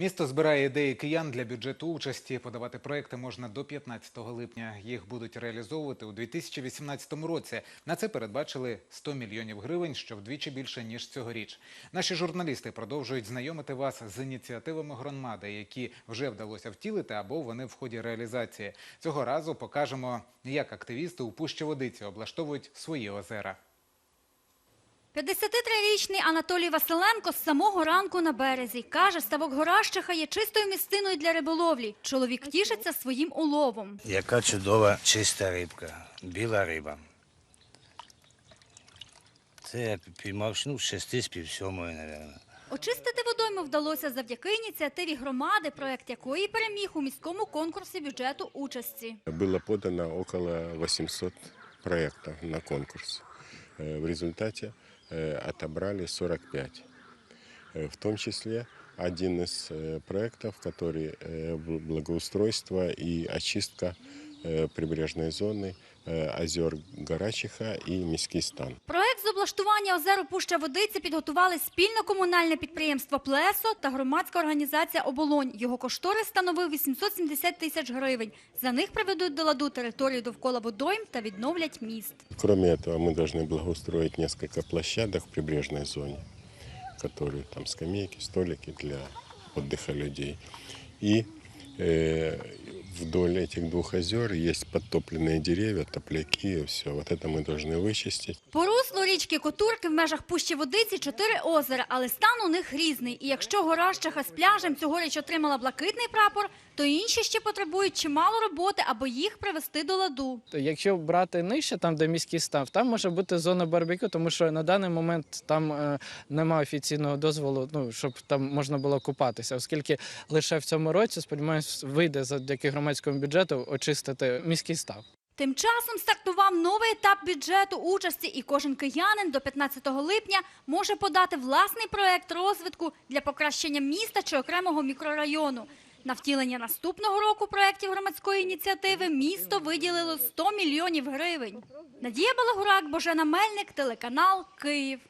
Місто збирає ідеї киян для бюджету участі. Подавати проекти можна до 15 липня. Їх будуть реалізовувати у 2018 році. На це передбачили 100 мільйонів гривень, що вдвічі більше ніж цьогоріч. Наші журналісти продовжують знайомити вас з ініціативами громади, які вже вдалося втілити або вони в ході реалізації. Цього разу покажемо, як активісти у Пущі Водиці облаштовують свої озера. 53-річний Анатолій Василенко з самого ранку на березі. Каже, ставок Горащиха є чистою місциною для риболовлі. Чоловік тішиться своїм уловом. Яка чудова чиста рибка, біла риба. Це я піймав ну, з шести з пів сьомої, мабуть. Очистити водойму вдалося завдяки ініціативі громади, проект якої переміг у міському конкурсі бюджету участі. Было подано около 800 проектов на конкурс. Э, В результате э, отобрали 45. Э, В том числе один из э, проектов, который э, бл- благоустройство и очистка э, прибрежной зоны э, озер Гарачиха и Міський стан. Проект з облаштування озеру Пуща Водиця підготували спільно комунальне підприємство Плесо та громадська організація Оболонь. Його кошторис становив 870 тисяч гривень. За них приведуть до ладу територію довкола водойм та відновлять міст. Кроме этого, мы должны благоустроить несколько площадок в прибрежной зоне, которые там скамейки, столики для отдыха людей. И э, вдоль этих двух озер есть подтопленные деревья, топляки, все. Вот это мы должны вычистить. По руслу річки Котурки в межах Пущі Водиці чотири озера, але стан у них різний. І якщо гора Щаха з пляжем цьогоріч отримала блакитний прапор, то інші ще потребують чимало роботи, аби їх привести до ладу. Якщо брати нижче, там де міський став, там може бути зона барбекю, тому що на даний момент там е, немає офіційного дозволу, ну щоб там можна було купатися, оскільки лише в цьому році, сподіваюся, вийде завдяки громадському бюджету очистити міський став. Тим часом стартував новий етап бюджету участі, і кожен киянин до 15 липня може подати власний проект розвитку для покращення міста чи окремого мікрорайону. На втілення наступного року проєктів громадської ініціативи місто виділило 100 мільйонів гривень. Надія Балагурак, Божена Мельник, телеканал Київ.